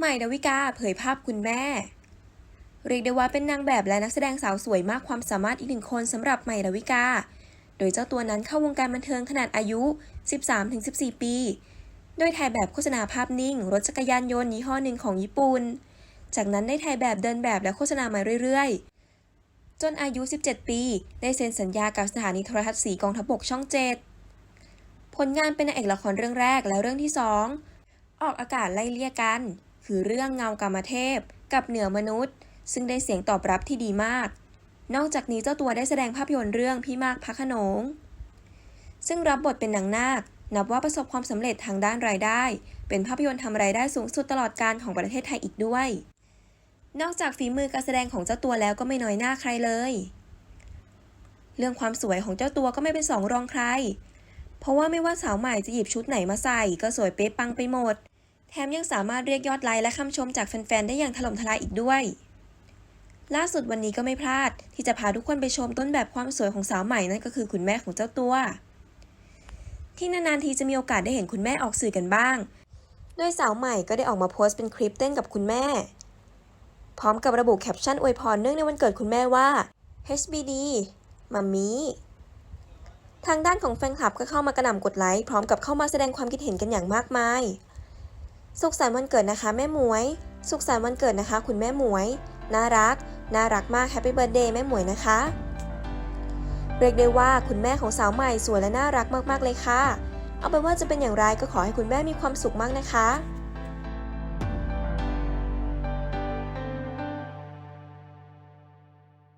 ใหม่ดาวิกาเผยภาพคุณแม่ เรียกได้ว่าเป็นนางแบบและนักแสดงสาวสวยมากความสามารถอีกหนึ่งคนสำหรับใหม่ดาวิกา โดยเจ้าตัวนั้นเข้าวงการบันเทิงขนาดอายุ 13-14 ปี โดยถ่ายแบบโฆษณาภาพนิ่ง รถจักรยานยนต์ยี่ห้อหนึ่งของญี่ปุ่น จากนั้นได้ถ่ายแบบเดินแบบและโฆษณามาเรื่อยๆ จนอายุ 17 ปี ได้เซ็นสัญญากับสถานีโทรทัศน์สีกองทัพบกช่อง7ผลงานเป็นนางเอกละครเรื่องแรกและเรื่องที่ 2 ออกอากาศไล่เลี่ยกัน คือเรื่องเงากามเทพ กับเหนือมนุษย์ ซึ่งได้เสียงตอบรับที่ดีมาก นอกจากนี้เจ้าตัวได้แสดงภาพยนตร์เรื่องพี่มากพระขนง ซึ่งรับบทเป็นนางนาค นับว่าประสบความสำเร็จทางด้านรายได้ เป็นภาพยนตร์ทำรายได้สูงสุดตลอดการของประเทศไทยอีกด้วย นอกจากฝีมือการแสดงของเจ้าตัวแล้วก็ไม่น้อยหน้าใครเลย เรื่องความสวยของเจ้าตัวก็ไม่เป็นสองรองใคร เพราะว่าไม่ว่าสาวใหม่จะหยิบชุดไหนมาใส่ก็สวยเป๊ะปังไปหมด แถมยังสามารถเรียกยอดไลค์และคำชมจากแฟนๆ ได้อย่างถล่มทลายอีกด้วย ล่าสุดวันนี้ก็ไม่พลาดที่จะพาทุกคนไปชมต้นแบบความสวยของสาวใหม่นั่นก็คือคุณแม่ของเจ้าตัว ที่นานๆทีจะมีโอกาสได้เห็นคุณแม่ออกสื่อกันบ้าง โดยสาวใหม่ก็ได้ออกมาโพสต์เป็นคลิปเต้นกับคุณแม่ พร้อมกับระบุแคปชั่นอวยพรเนื่องในวันเกิดคุณแม่ว่า HBD มัมมี่ทางด้านของแฟนคลับก็เข้ามากระหน่ำกดไลค์พร้อมกับเข้ามาแสดงความคิดเห็นกันอย่างมากมาย สุขสันต์วันเกิดนะคะแม่หมวย สุขสันต์วันเกิดนะคะ คุณแม่หมวย น่ารัก น่ารักมากแฮปปี้เบิร์ดเดย์แม่หมวยนะคะเรียกได้ว่าคุณแม่ของสาวใหม่สวยและน่ารักมากๆเลยค่ะ เอาเป็นว่าจะเป็นอย่างไรก็ขอให้คุณแม่มีความสุขมากนะคะ